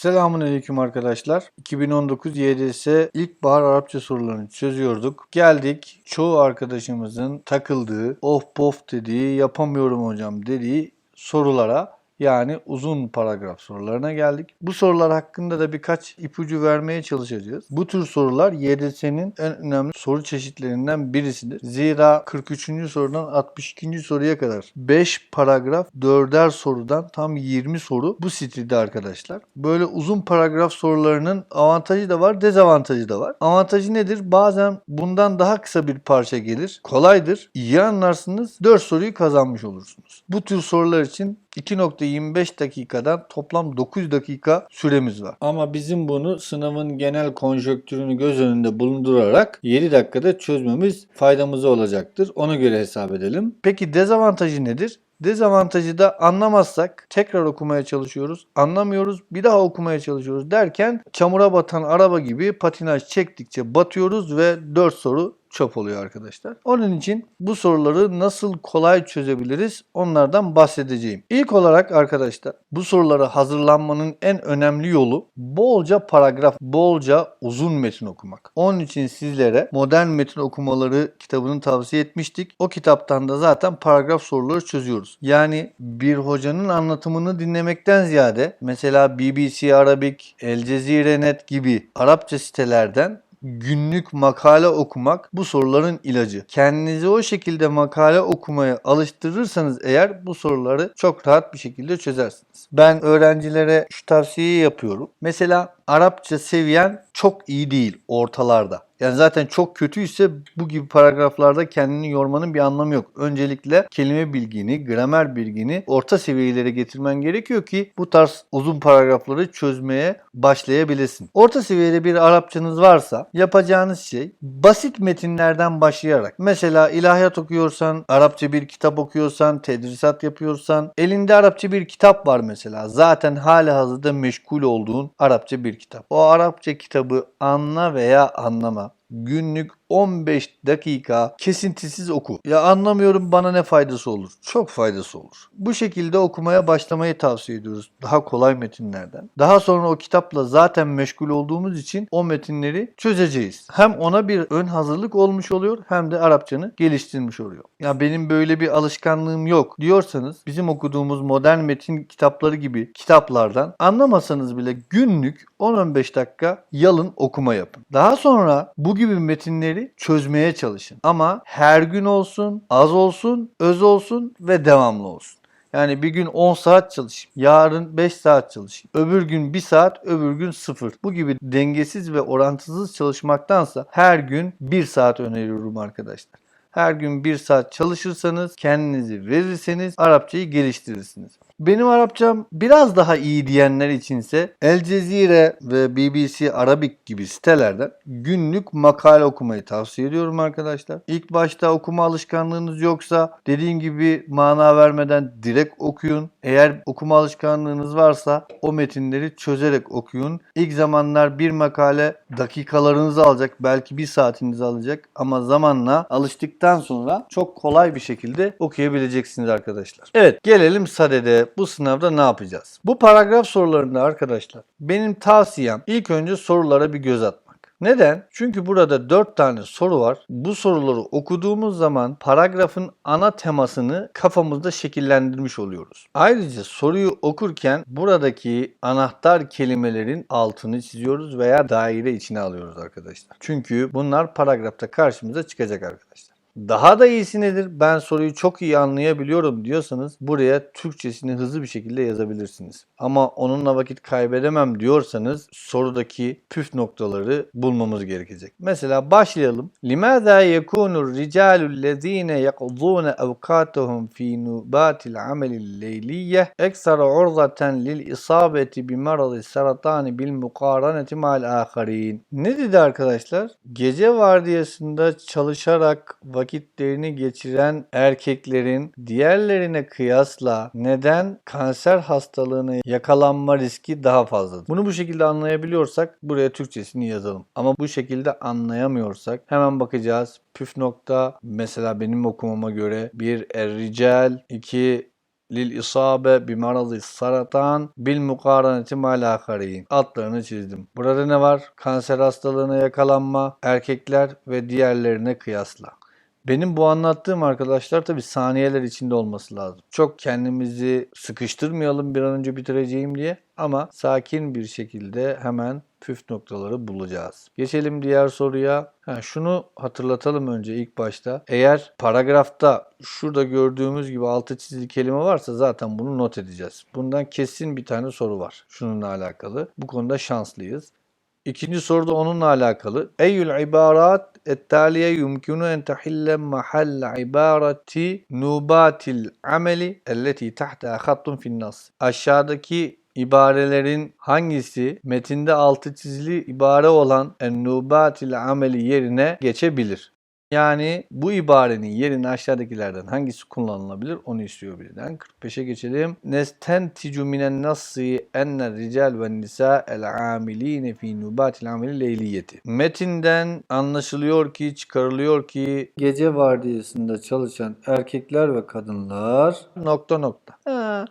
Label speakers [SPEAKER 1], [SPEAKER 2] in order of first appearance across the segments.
[SPEAKER 1] Selamünaleyküm arkadaşlar. 2019 YDS ilkbahar Arapça sorularını çözüyorduk. Geldik çoğu arkadaşımızın takıldığı, of pof dediği, yapamıyorum hocam dediği sorulara yani uzun paragraf sorularına geldik. Bu sorular hakkında da birkaç ipucu vermeye çalışacağız. Bu tür sorular YDS'nin en önemli soru çeşitlerinden birisidir. Zira 43. sorudan 62. soruya kadar 5 paragraf 4'er sorudan tam 20 soru bu stilde arkadaşlar. Böyle uzun paragraf sorularının avantajı da var, dezavantajı da var. Avantajı nedir? Bazen bundan daha kısa bir parça gelir. Kolaydır. İyi anlarsınız. 4 soruyu kazanmış olursunuz. Bu tür sorular için 2.25 dakikadan toplam 9 dakika süremiz var. Ama bizim bunu sınavın genel konjöktürünü göz önünde bulundurarak 7 dakikada çözmemiz faydamıza olacaktır. Ona göre hesap edelim. Peki dezavantajı nedir? Dezavantajı da anlamazsak tekrar okumaya çalışıyoruz. Anlamıyoruz bir daha okumaya çalışıyoruz derken çamura batan araba gibi patinaj çektikçe batıyoruz ve 4 soru çöp oluyor arkadaşlar. Onun için bu soruları nasıl kolay çözebiliriz onlardan bahsedeceğim. İlk olarak arkadaşlar bu sorulara hazırlanmanın en önemli yolu bolca paragraf, bolca uzun metin okumak. Onun için sizlere modern metin okumaları kitabını tavsiye etmiştik. O kitaptan da zaten paragraf soruları çözüyoruz. Yani bir hocanın anlatımını dinlemekten ziyade mesela BBC Arabik, El Cezire Net gibi Arapça sitelerden günlük makale okumak bu soruların ilacı. Kendinizi o şekilde makale okumaya alıştırırsanız eğer bu soruları çok rahat bir şekilde çözersiniz. Ben öğrencilere şu tavsiyeyi yapıyorum. Mesela Arapça seviyen çok iyi değil ortalarda. Yani zaten çok kötüyse bu gibi paragraflarda kendini yormanın bir anlamı yok. Öncelikle kelime bilgini, gramer bilgini orta seviyelere getirmen gerekiyor ki bu tarz uzun paragrafları çözmeye başlayabilesin. Orta seviyede bir Arapçanız varsa yapacağınız şey basit metinlerden başlayarak mesela ilahiyat okuyorsan, Arapça bir kitap okuyorsan, tedrisat yapıyorsan, elinde Arapça bir kitap var mesela. Zaten hali hazırda meşgul olduğun Arapça bir kitap. O Arapça kitabı anla veya anlama günlük 15 dakika kesintisiz oku. Ya anlamıyorum bana ne faydası olur? Çok faydası olur. Bu şekilde okumaya başlamayı tavsiye ediyoruz. Daha kolay metinlerden. Daha sonra o kitapla zaten meşgul olduğumuz için o metinleri çözeceğiz. Hem ona bir ön hazırlık olmuş oluyor hem de Arapçanı geliştirmiş oluyor. Ya benim böyle bir alışkanlığım yok diyorsanız bizim okuduğumuz modern metin kitapları gibi kitaplardan anlamasanız bile günlük 10-15 dakika yalın okuma yapın. Daha sonra bu gibi metinleri çözmeye çalışın. Ama her gün olsun, az olsun, öz olsun ve devamlı olsun. Yani bir gün 10 saat çalışayım, yarın 5 saat çalışayım, öbür gün 1 saat, öbür gün 0. Bu gibi dengesiz ve orantısız çalışmaktansa her gün 1 saat öneriyorum arkadaşlar. Her gün 1 saat çalışırsanız, kendinizi verirseniz Arapçayı geliştirirsiniz. Benim Arapçam biraz daha iyi diyenler içinse El Cezire ve BBC Arabik gibi sitelerden günlük makale okumayı tavsiye ediyorum arkadaşlar. İlk başta okuma alışkanlığınız yoksa dediğim gibi mana vermeden direkt okuyun. Eğer okuma alışkanlığınız varsa o metinleri çözerek okuyun. İlk zamanlar bir makale dakikalarınızı alacak belki bir saatinizi alacak ama zamanla alıştıktan sonra çok kolay bir şekilde okuyabileceksiniz arkadaşlar. Evet gelelim sadede bu sınavda ne yapacağız? Bu paragraf sorularında arkadaşlar benim tavsiyem ilk önce sorulara bir göz atmak. Neden? Çünkü burada 4 tane soru var. Bu soruları okuduğumuz zaman paragrafın ana temasını kafamızda şekillendirmiş oluyoruz. Ayrıca soruyu okurken buradaki anahtar kelimelerin altını çiziyoruz veya daire içine alıyoruz arkadaşlar. Çünkü bunlar paragrafta karşımıza çıkacak arkadaşlar. Daha da iyisi nedir? Ben soruyu çok iyi anlayabiliyorum diyorsanız buraya Türkçesini hızlı bir şekilde yazabilirsiniz. Ama onunla vakit kaybedemem diyorsanız sorudaki püf noktaları bulmamız gerekecek. Mesela başlayalım. Lezine yaqduna avqatuhum fi nubatil amelil leyliyye eksara urzaten lil isabeti bi maradi saratani bil mukaraneti mal aharin. Ne dedi arkadaşlar? Gece vardiyasında çalışarak vakitlerini geçiren erkeklerin diğerlerine kıyasla neden kanser hastalığına yakalanma riski daha fazladır? Bunu bu şekilde anlayabiliyorsak buraya Türkçesini yazalım. Ama bu şekilde anlayamıyorsak hemen bakacağız. Püf nokta mesela benim okumama göre bir er rical, iki lil isabe bi maradı saratan bil mukaraneti mal. Altlarını çizdim. Burada ne var? Kanser hastalığına yakalanma, erkekler ve diğerlerine kıyasla. Benim bu anlattığım arkadaşlar tabii saniyeler içinde olması lazım. Çok kendimizi sıkıştırmayalım bir an önce bitireceğim diye ama sakin bir şekilde hemen püf noktaları bulacağız. Geçelim diğer soruya. Ha, şunu hatırlatalım önce ilk başta. Eğer paragrafta şurada gördüğümüz gibi altı çizili kelime varsa zaten bunu not edeceğiz. Bundan kesin bir tane soru var. Şununla alakalı. Bu konuda şanslıyız. İkinci soru da onunla alakalı. Eyyül ibarat ettaliye yumkinu en tahille mahalle ibareti nubatil ameli elleti tahta hattun finnas. Aşağıdaki ibarelerin hangisi metinde altı çizili ibare olan en-nubatil ameli yerine geçebilir? Yani bu ibarenin yerine aşağıdakilerden hangisi kullanılabilir onu istiyor birden. 45'e geçelim. Nestenticu minen nassi enne rical ve nisa el amiline fi nubatil ameli leyliyeti. Metinden anlaşılıyor ki, çıkarılıyor ki gece vardiyasında çalışan erkekler ve kadınlar nokta nokta. Ha.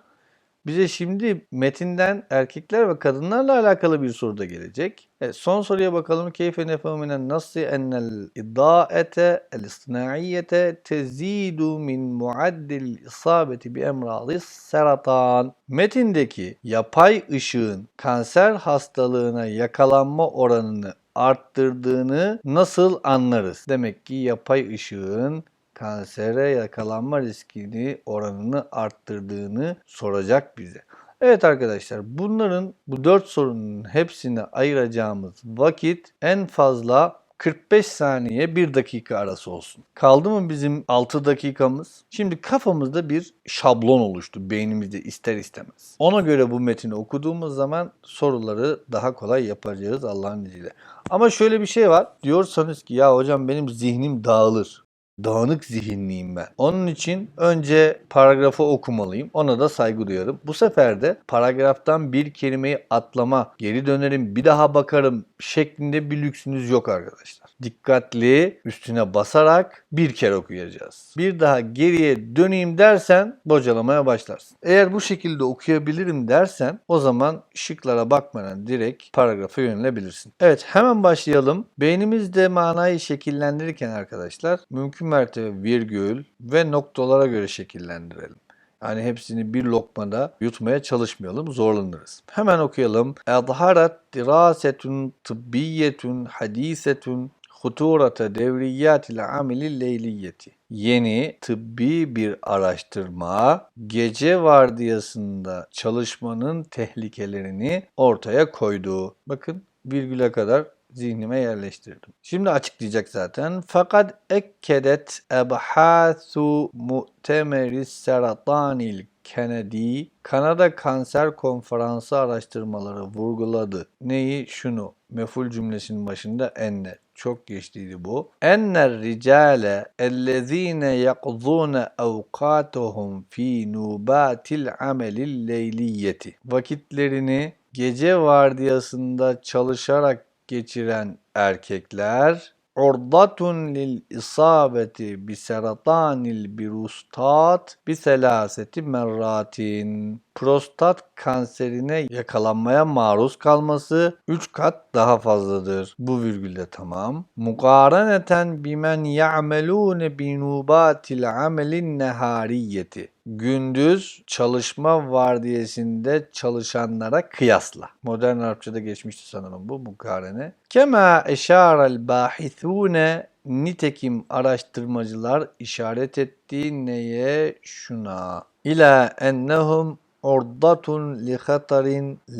[SPEAKER 1] Bize şimdi metinden erkekler ve kadınlarla alakalı bir soru da gelecek. Evet, son soruya bakalım. Keyfe nefeminen nasıl ennel iddaete el istinaiyete tezidu min muaddil isabeti bi emradi seratan. Metindeki yapay ışığın kanser hastalığına yakalanma oranını arttırdığını nasıl anlarız? Demek ki yapay ışığın kansere yakalanma riskini oranını arttırdığını soracak bize. Evet arkadaşlar bunların bu dört sorunun hepsini ayıracağımız vakit en fazla 45 saniye 1 dakika arası olsun. Kaldı mı bizim 6 dakikamız? Şimdi kafamızda bir şablon oluştu beynimizde ister istemez. Ona göre bu metni okuduğumuz zaman soruları daha kolay yapacağız Allah'ın izniyle. Ama şöyle bir şey var. Diyorsanız ki ya hocam benim zihnim dağılır dağınık zihinliyim ben. Onun için önce paragrafı okumalıyım. Ona da saygı duyarım. Bu sefer de paragraftan bir kelimeyi atlama, geri dönerim, bir daha bakarım şeklinde bir lüksünüz yok arkadaşlar. Dikkatli, üstüne basarak bir kere okuyacağız. Bir daha geriye döneyim dersen bocalamaya başlarsın. Eğer bu şekilde okuyabilirim dersen o zaman şıklara bakmadan direkt paragrafa yönelebilirsin. Evet hemen başlayalım. Beynimizde manayı şekillendirirken arkadaşlar mümkün mertebe virgül ve noktalara göre şekillendirelim. Yani hepsini bir lokmada yutmaya çalışmayalım, zorlanırız. Hemen okuyalım. Edharat dirasetun tıbbiyetun hadisetun huturata devriyatil ameli leyliyeti. Yeni tıbbi bir araştırma gece vardiyasında çalışmanın tehlikelerini ortaya koydu. Bakın virgüle kadar zihnime yerleştirdim. Şimdi açıklayacak zaten. Fakat ekkedet ebhasu mu'temeris seratanil Kennedy Kanada Kanser Konferansı araştırmaları vurguladı. Neyi? Şunu. Meful cümlesinin başında enne. Çok geçtiydi bu. Enner ricale ellezine yakzune evkatuhum fi nubatil amelil leyliyeti. Vakitlerini gece vardiyasında çalışarak geçiren erkekler ordatun lil isabeti bi seratanil birustat bi selaseti merratin prostat kanserine yakalanmaya maruz kalması 3 kat daha fazladır. Bu virgülde tamam. Mukaraneten bimen ya'melune bi nubatil amelin nehariyeti gündüz çalışma vardiyesinde çalışanlara kıyasla. Modern Arapçada geçmişti sanırım bu mukarene. Kema eşarel bahithune nitekim araştırmacılar işaret etti neye şuna. İla ennehum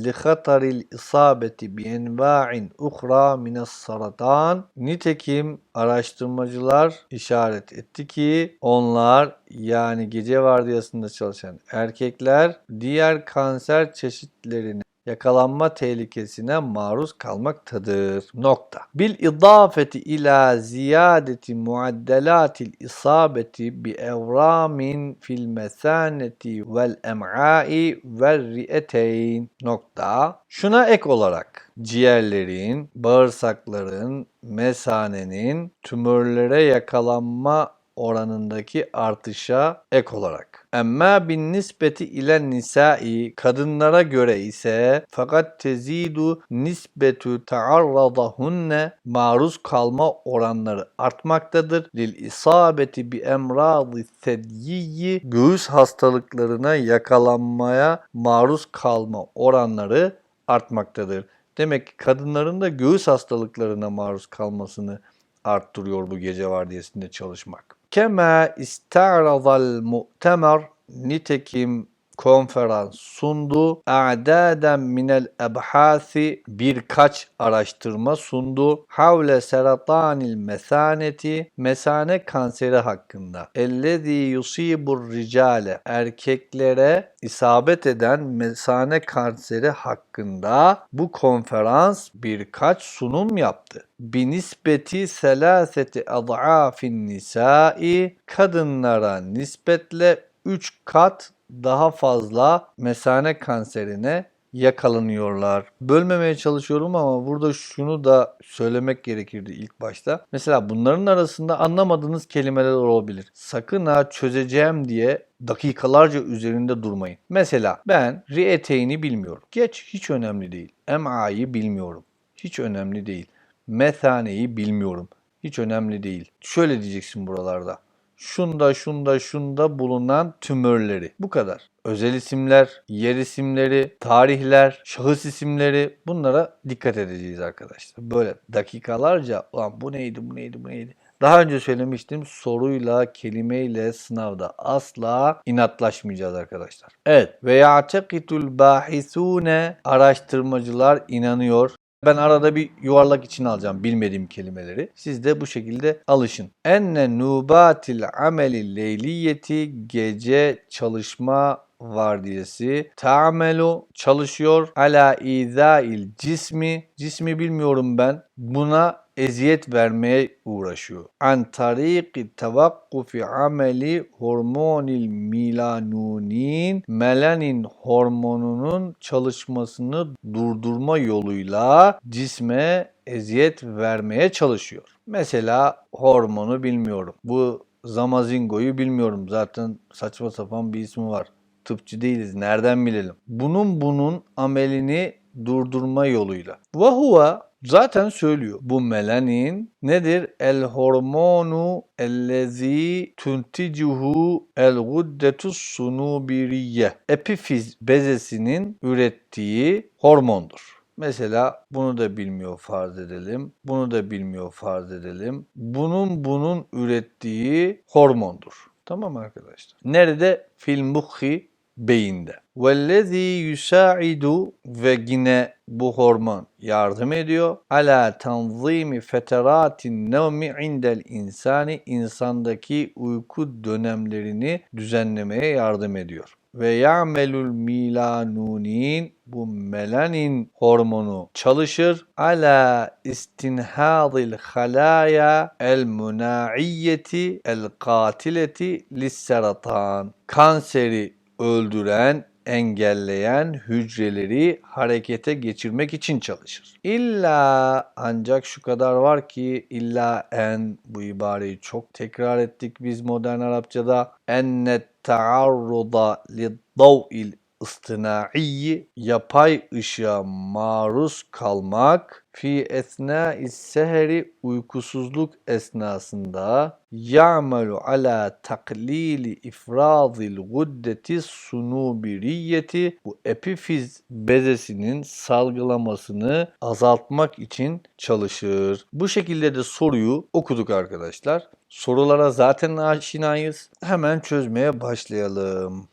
[SPEAKER 1] li khataril isabeti bi enva'in uhra minas saratan. Nitekim araştırmacılar işaret etti ki onlar yani gece vardiyasında çalışan erkekler diğer kanser çeşitlerini yakalanma tehlikesine maruz kalmaktadır. Nokta. Bil idafeti ila ziyadeti muaddelatil isabeti bi evramin fil mesaneti vel em'ai vel ri'eteyn. Nokta. Şuna ek olarak ciğerlerin, bağırsakların, mesanenin tümörlere yakalanma oranındaki artışa ek olarak. Emma bin nispeti ile nisai kadınlara göre ise fakat tezidu nisbetu taarradahunne maruz kalma oranları artmaktadır. Lil isabeti bi emradi sedyiyi göğüs hastalıklarına yakalanmaya maruz kalma oranları artmaktadır. Demek ki kadınların da göğüs hastalıklarına maruz kalmasını arttırıyor bu gece vardiyasında çalışmak. Kema ista'radal mu'temer nitekim konferans sundu. A'daden minel ebhasi birkaç araştırma sundu. Havle seratanil mesaneti mesane kanseri hakkında. Ellezî yusibur ricale erkeklere isabet eden mesane kanseri hakkında bu konferans birkaç sunum yaptı. Binispeti selaseti ad'afin nisai kadınlara nispetle 3 kat daha fazla mesane kanserine yakalanıyorlar. Bölmemeye çalışıyorum ama burada şunu da söylemek gerekirdi ilk başta. Mesela bunların arasında anlamadığınız kelimeler olabilir. Sakın ha çözeceğim diye dakikalarca üzerinde durmayın. Mesela ben rieteyni bilmiyorum. Geç hiç önemli değil. MA'yı bilmiyorum. Hiç önemli değil. Methaneyi bilmiyorum. Hiç önemli değil. Şöyle diyeceksin buralarda şunda şunda şunda bulunan tümörleri. Bu kadar. Özel isimler, yer isimleri, tarihler, şahıs isimleri bunlara dikkat edeceğiz arkadaşlar. Böyle dakikalarca ulan bu neydi bu neydi bu neydi. Daha önce söylemiştim soruyla, kelimeyle sınavda asla inatlaşmayacağız arkadaşlar. Evet. Ve ya'tekitul bahisune araştırmacılar inanıyor. Ben arada bir yuvarlak için alacağım bilmediğim kelimeleri. Siz de bu şekilde alışın. Enne nubatil ameli leyliyeti gece çalışma vardiyesi ta'melu çalışıyor ala izail cismi cismi bilmiyorum ben buna eziyet vermeye uğraşıyor. An tariki tevakkufi ameli hormonil milanunin melanin hormonunun çalışmasını durdurma yoluyla cisme eziyet vermeye çalışıyor. Mesela hormonu bilmiyorum. Bu zamazingoyu bilmiyorum. Zaten saçma sapan bir ismi var. Tıpçı değiliz. Nereden bilelim? Bunun bunun amelini durdurma yoluyla. Ve huve zaten söylüyor. Bu melanin nedir? El hormonu ellezi tunticuhu el guddetus sunubiriye. Epifiz bezesinin ürettiği hormondur. Mesela bunu da bilmiyor farz edelim. Bunu da bilmiyor farz edelim. Bunun bunun ürettiği hormondur. Tamam arkadaşlar? Nerede? Fil muhi beyinde. Vellezî yusaidu ve yine bu hormon yardım ediyor. Ala tanzimi feteratin nevmi indel insani insandaki uyku dönemlerini düzenlemeye yardım ediyor. Ve ya'melul milanunin bu melanin hormonu çalışır. Ala istinhadil halaya el munaiyeti el katileti lisseratan. Kanseri öldüren, engelleyen hücreleri harekete geçirmek için çalışır. İlla ancak şu kadar var ki illa en bu ibareyi çok tekrar ettik biz modern Arapçada ennet taarruda lid-dav'il ıstinai yapay ışığa maruz kalmak fi esna seheri uykusuzluk esnasında ya'melu ala taklili ifrazil guddeti sunubiriyeti bu epifiz bezesinin salgılamasını azaltmak için çalışır. Bu şekilde de soruyu okuduk arkadaşlar. Sorulara zaten aşinayız. Hemen çözmeye başlayalım.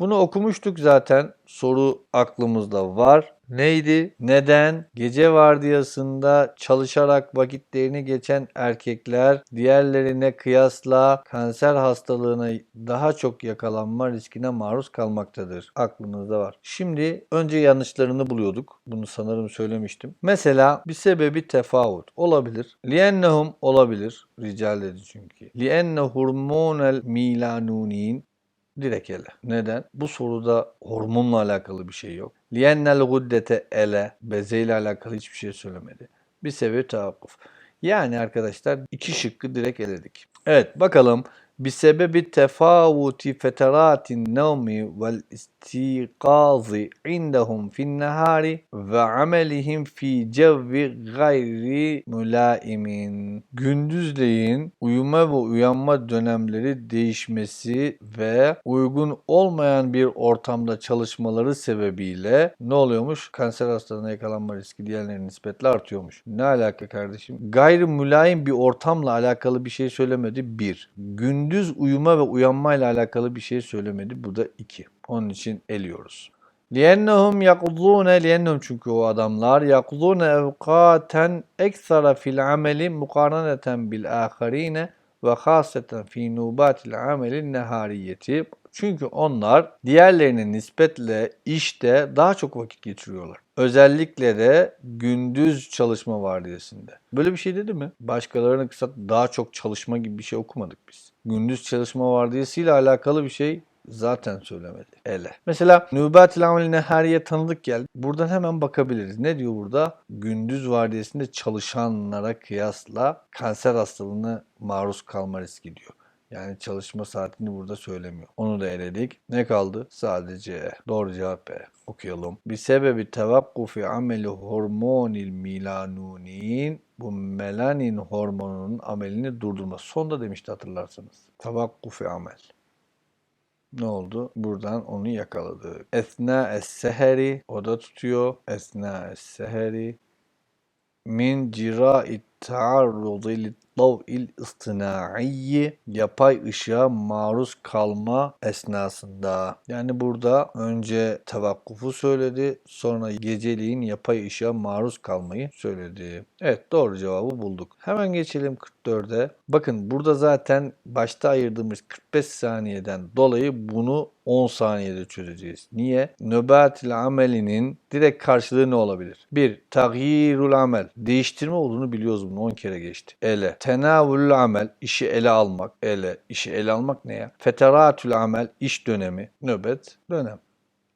[SPEAKER 1] Bunu okumuştuk zaten. Soru aklımızda var. Neydi? Neden? Gece vardiyasında çalışarak vakitlerini geçen erkekler diğerlerine kıyasla kanser hastalığına daha çok yakalanma riskine maruz kalmaktadır. Aklınızda var. Şimdi önce yanlışlarını buluyorduk. Bunu sanırım söylemiştim. Mesela bir sebebi tefavut olabilir. Liennehum olabilir. Rical dedi çünkü. Lienne hormonel milanunin Direkt ele. Neden? Bu soruda hormonla alakalı bir şey yok. Liyennel guddete ele. Bezeyle alakalı hiçbir şey söylemedi. Bir sebebi tavakkuf. Yani arkadaşlar iki şıkkı direkt eledik. Evet bakalım bisebebi tefavuti feteratin nevmi vel istikazi indahum fin nehari ve amelihim fi cevvi gayri mülaimin. Gündüzleyin uyuma ve uyanma dönemleri değişmesi ve uygun olmayan bir ortamda çalışmaları sebebiyle ne oluyormuş? Kanser hastalarına yakalanma riski diğerlerine nispetle artıyormuş. Ne alaka kardeşim? Gayri mülayim bir ortamla alakalı bir şey söylemedi. Bir. Gün Gündüz uyuma ve uyanmayla alakalı bir şey söylemedi. Bu da iki. Onun için eliyoruz. لِيَنَّهُمْ يَقْضُونَ لِيَنَّهُم çünkü o adamlar يَقْضُونَ اَوْقَاتًا اَكْثَرَ فِي الْعَمَلِ مُقَارَنَةً بِالْآخَرِينَ ve haseten fi nubatil amelin nehariyeti. Çünkü onlar diğerlerine nispetle işte daha çok vakit geçiriyorlar. Özellikle de gündüz çalışma vardiyasında. Böyle bir şey dedi mi? Başkalarına kısa daha çok çalışma gibi bir şey okumadık biz. Gündüz çalışma vardiyasıyla alakalı bir şey zaten söylemedi. Ele. Mesela nübatil amel nehariye tanıdık geldi. Buradan hemen bakabiliriz. Ne diyor burada? Gündüz vardiyasında çalışanlara kıyasla kanser hastalığına maruz kalma riski diyor. Yani çalışma saatini burada söylemiyor. Onu da eledik. Ne kaldı? Sadece. Doğru cevap E. Okuyalım. Bir sebebi tevakkufi ameli hormonil milanunin bu melanin hormonunun amelini durdurması. Sonda demişti hatırlarsanız. Tevakkufi amel. Ne oldu? Buradan onu yakaladık. Esna es-seheri o da tutuyor. Esna es-seheri min cira'i taarrudi lit-dav'il istinaiyi yapay ışığa maruz kalma esnasında. Yani burada önce tevakkufu söyledi, sonra geceliğin yapay ışığa maruz kalmayı söyledi. Evet doğru cevabı bulduk. Hemen geçelim 44'e. Bakın burada zaten başta ayırdığımız 45 saniyeden dolayı bunu 10 saniyede çözeceğiz. Niye? Nöbatil amelinin direkt karşılığı ne olabilir? 1. Tagyirul amel. Değiştirme olduğunu biliyoruz bunu 10 kere geçti. Ele. Tenavülül amel. işi ele almak. Ele. işi ele almak ne ya? Feteratül amel. iş dönemi. Nöbet. Dönem.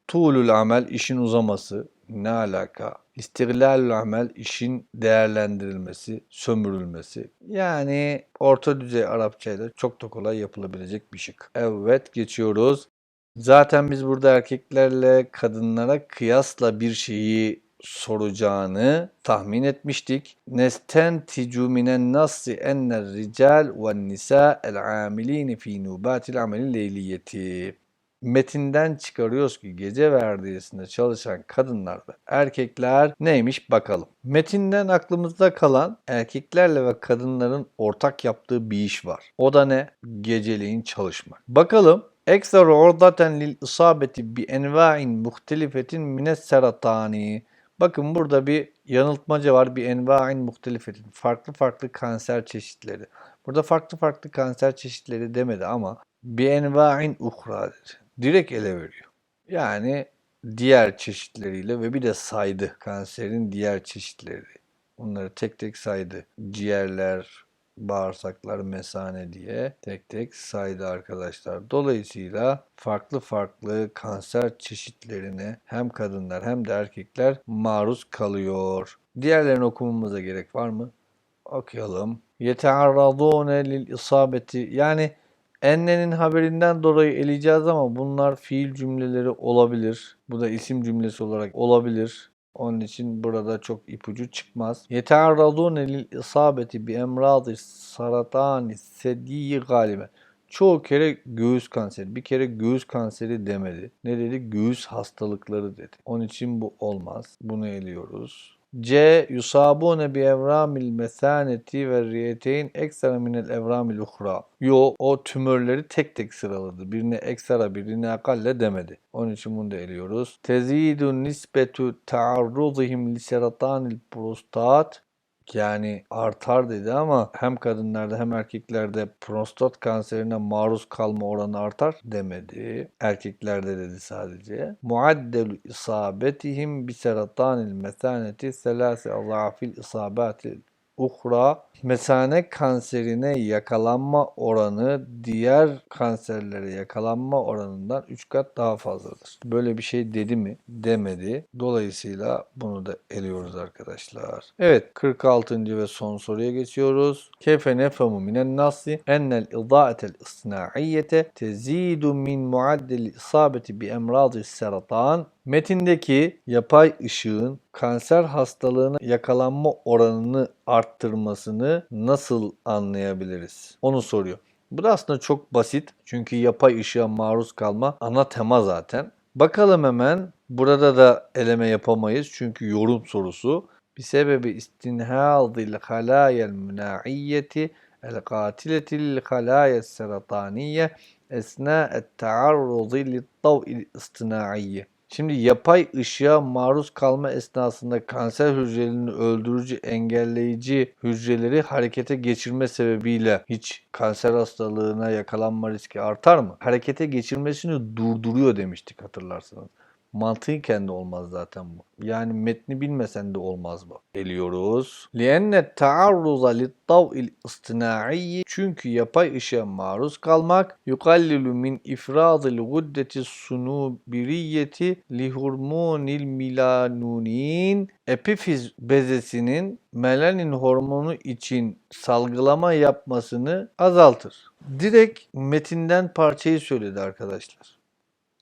[SPEAKER 1] Tuğlül amel. işin uzaması. Ne alaka? İstiglalül amel işin değerlendirilmesi, sömürülmesi. Yani orta düzey Arapçayla çok da kolay yapılabilecek bir şık. Evet geçiyoruz. Zaten biz burada erkeklerle kadınlara kıyasla bir şeyi soracağını tahmin etmiştik. Nestenticu minen nassi enner rical ve nisa el amilini fi nubatil ameli leyliyeti. Metinden çıkarıyoruz ki gece verdiyesinde çalışan kadınlar ve erkekler neymiş bakalım. Metinden aklımızda kalan erkeklerle ve kadınların ortak yaptığı bir iş var. O da ne? Geceleyin çalışmak. Bakalım Ekseru ordaten lil isabeti bi enva'in muhtelifetin mines seratani. Bakın burada bir yanıltmaca var. Bir enva'in muhtelifetin. Farklı farklı kanser çeşitleri. Burada farklı farklı kanser çeşitleri demedi ama bir enva'in uhra dedi. Direkt ele veriyor. Yani diğer çeşitleriyle ve bir de saydı. Kanserin diğer çeşitleri. Bunları tek tek saydı. Ciğerler, bağırsaklar, mesane diye tek tek saydı arkadaşlar. Dolayısıyla farklı farklı kanser çeşitlerine hem kadınlar hem de erkekler maruz kalıyor. Diğerlerini okumamıza gerek var mı? Okuyalım. Yetearradune lil isabeti yani ennenin haberinden dolayı eleyeceğiz ama bunlar fiil cümleleri olabilir. Bu da isim cümlesi olarak olabilir. Onun için burada çok ipucu çıkmaz. Yetearradune lil isabeti bi emradi saratani sediyi galiben. Çoğu kere göğüs kanseri. Bir kere göğüs kanseri demedi. Ne dedi? Göğüs hastalıkları dedi. Onun için bu olmaz. Bunu eliyoruz. C. Yusabune bi evramil mesaneti ve riyeteyn ekstra minel evramil uhra. Yo o tümörleri tek tek sıraladı. Birine ekstra birine akalle demedi. Onun için bunu da eliyoruz. Tezidu nisbetu taarruzihim li seratanil prostat yani artar dedi ama hem kadınlarda hem erkeklerde prostat kanserine maruz kalma oranı artar demedi. Erkeklerde dedi sadece. Muaddelu isabetihim bi seratanil mesaneti selase azafil isabati uhra mesane kanserine yakalanma oranı diğer kanserlere yakalanma oranından 3 kat daha fazladır. Böyle bir şey dedi mi? Demedi. Dolayısıyla bunu da eliyoruz arkadaşlar. Evet 46. ve son soruya geçiyoruz. Keyfe nefemu minen nasi ennel idâetel istinaiyyete tezidu min muaddel isabeti bi emradi seratan Metindeki yapay ışığın kanser hastalığına yakalanma oranını arttırmasını nasıl anlayabiliriz? Onu soruyor. Bu da aslında çok basit. Çünkü yapay ışığa maruz kalma ana tema zaten. Bakalım hemen. Burada da eleme yapamayız. Çünkü yorum sorusu. Bir sebebi istinhadil halayel müna'iyyeti el katiletil halayel serataniye esna et taarruzi lit tav'il istinaiye. Şimdi yapay ışığa maruz kalma esnasında kanser hücrelerini öldürücü, engelleyici hücreleri harekete geçirme sebebiyle hiç kanser hastalığına yakalanma riski artar mı? Harekete geçirmesini durduruyor demiştik hatırlarsanız. Mantıken de olmaz zaten bu. Yani metni bilmesen de olmaz bu. Eliyoruz. لِأَنَّ التَّعَرُّضَ لِلْطَوْءِ الْاِصْطِنَاعِيِّ Çünkü yapay ışığa maruz kalmak يُقَلِّلُ مِنْ اِفْرَاضِ الْغُدَّةِ السُّنُوبِرِيَّةِ لِهُرْمُونِ الْمِلَانُونِينَ Epifiz bezesinin melanin hormonu için salgılama yapmasını azaltır. Direkt metinden parçayı söyledi arkadaşlar.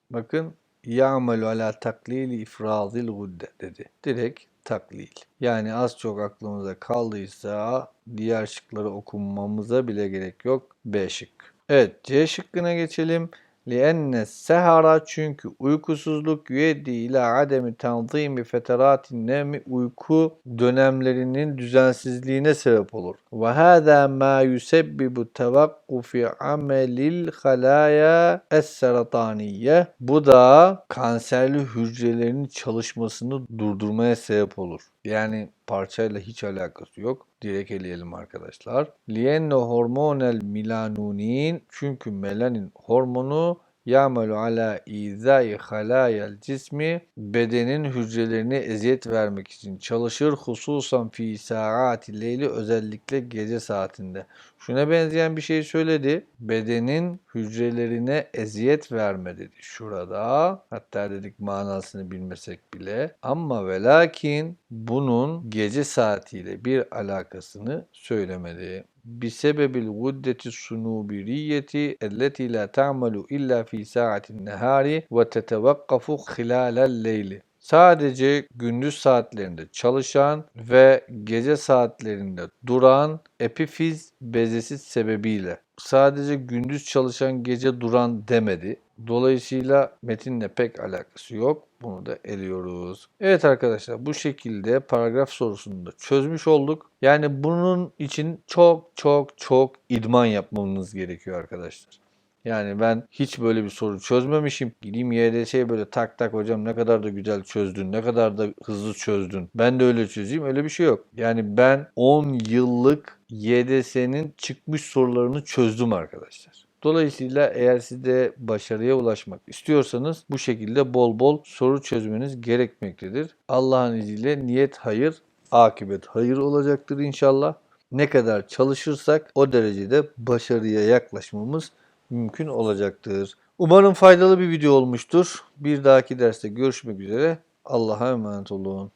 [SPEAKER 1] Bakın ya'melu ala taklili ifrazil gudde dedi. Direkt taklil. Yani az çok aklımıza kaldıysa diğer şıkları okumamıza bile gerek yok. B şık. Evet C şıkkına geçelim. لِأَنَّ sehara çünkü uykusuzluk yüeddi ila ademi tanzimi feteratin nemi uyku dönemlerinin düzensizliğine sebep olur. Ve hâzâ mâ yusebbibu tevakkufi amelil halaya es-serataniye. Bu da kanserli hücrelerin çalışmasını durdurmaya sebep olur. Yani parçayla hiç alakası yok. Direkt eleyelim arkadaşlar. Lienne hormonel milanunin çünkü melanin hormonu ya'melu ala izai halayel cismi bedenin hücrelerine eziyet vermek için çalışır hususan fi saati leyli özellikle gece saatinde. Şuna benzeyen bir şey söyledi. Bedenin hücrelerine eziyet verme dedi şurada. Hatta dedik manasını bilmesek bile. Ama ve lakin bunun gece saatiyle bir alakasını söylemedi. Bisebebil guddeti sunubiriyeti elleti la ta'malu illa fi sa'atin nehari ve tetevakkafu hilalel leyli. Sadece gündüz saatlerinde çalışan ve gece saatlerinde duran epifiz bezesi sebebiyle sadece gündüz çalışan gece duran demedi. Dolayısıyla metinle pek alakası yok. Bunu da eliyoruz. Evet arkadaşlar bu şekilde paragraf sorusunu da çözmüş olduk. Yani bunun için çok çok çok idman yapmamız gerekiyor arkadaşlar. Yani ben hiç böyle bir soru çözmemişim. Gideyim YDS'ye böyle tak tak hocam ne kadar da güzel çözdün, ne kadar da hızlı çözdün. Ben de öyle çözeyim. Öyle bir şey yok. Yani ben 10 yıllık YDS'nin çıkmış sorularını çözdüm arkadaşlar. Dolayısıyla eğer siz de başarıya ulaşmak istiyorsanız bu şekilde bol bol soru çözmeniz gerekmektedir. Allah'ın izniyle niyet hayır, akıbet hayır olacaktır inşallah. Ne kadar çalışırsak o derecede başarıya yaklaşmamız mümkün olacaktır. Umarım faydalı bir video olmuştur. Bir dahaki derste görüşmek üzere. Allah'a emanet olun.